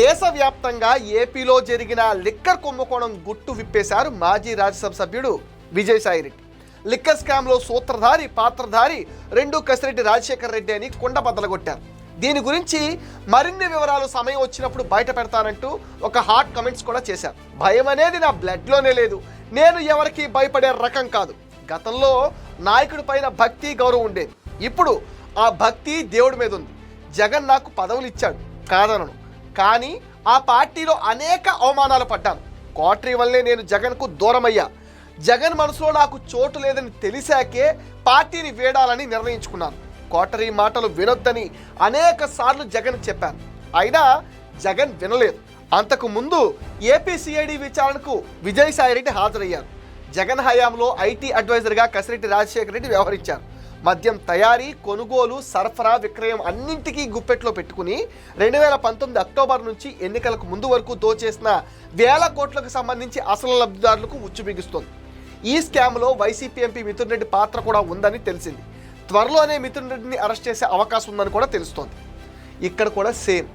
దేశవ్యాప్తంగా ఏపీలో జరిగిన లిక్కర్ కుంభకోణం గుట్టు విప్పేశారు మాజీ రాజ్యసభ సభ్యుడు విజయసాయిరెడ్డి లిక్కర్ స్కామ్లో సూత్రధారి పాత్రధారి రెండు కసిరెడ్డి రాజశేఖర్ రెడ్డి అని కుండ బద్దలగొట్టారు దీని గురించి మరిన్ని వివరాలు సమయం వచ్చినప్పుడు బయట పెడతానంటూ ఒక హాట్ కమెంట్స్ కూడా చేశారు. భయం అనేది నా బ్లడ్లోనే లేదు. నేను ఎవరికి భయపడే రకం కాదు. గతంలో నాయకుడి పైన భక్తి గౌరవం ఉండేది. ఇప్పుడు ఆ భక్తి దేవుడి మీద ఉంది. జగన్ నాకు పదవులు ఇచ్చాడు. కాదనను. కానీ ఆ పార్టీలో అనేక అవమానాలు పడ్డాను. కోటరీ వల్లే నేను జగన్కు దూరమయ్యా. జగన్ మనసులో నాకు చోటు లేదని తెలిసాకే పార్టీని వేడాలని నిర్ణయించుకున్నాను. కోటరీ మాటలు వినొద్దని అనేక సార్లు జగన్ చెప్పాను. అయినా జగన్ వినలేదు. అంతకు ముందు ఏపీసీఐడి విచారణకు విజయసాయిరెడ్డి హాజరయ్యారు. జగన్ హయాంలో ఐటీ అడ్వైజర్గా కసిరెడ్డి రాజశేఖర రెడ్డి వ్యవహరించారు. మద్యం తయారీ కొనుగోలు సరఫరా విక్రయం అన్నింటికీ గుప్పెట్లో పెట్టుకుని రెండు వేల పంతొమ్మిది అక్టోబర్ నుంచి ఎన్నికలకు ముందు వరకు దోచేసిన వేల కోట్లకు సంబంధించి అసలు లబ్ధిదారులకు ఉచ్చుబిగుస్తోంది ఈ స్కామ్లో వైసీపీ ఎంపీ మిథున్ రెడ్డి పాత్ర కూడా ఉందని తెలిసింది. త్వరలోనే మిథున్ రెడ్డిని అరెస్ట్ చేసే అవకాశం ఉందని కూడా తెలుస్తోంది. ఇక్కడ కూడా సేమ్.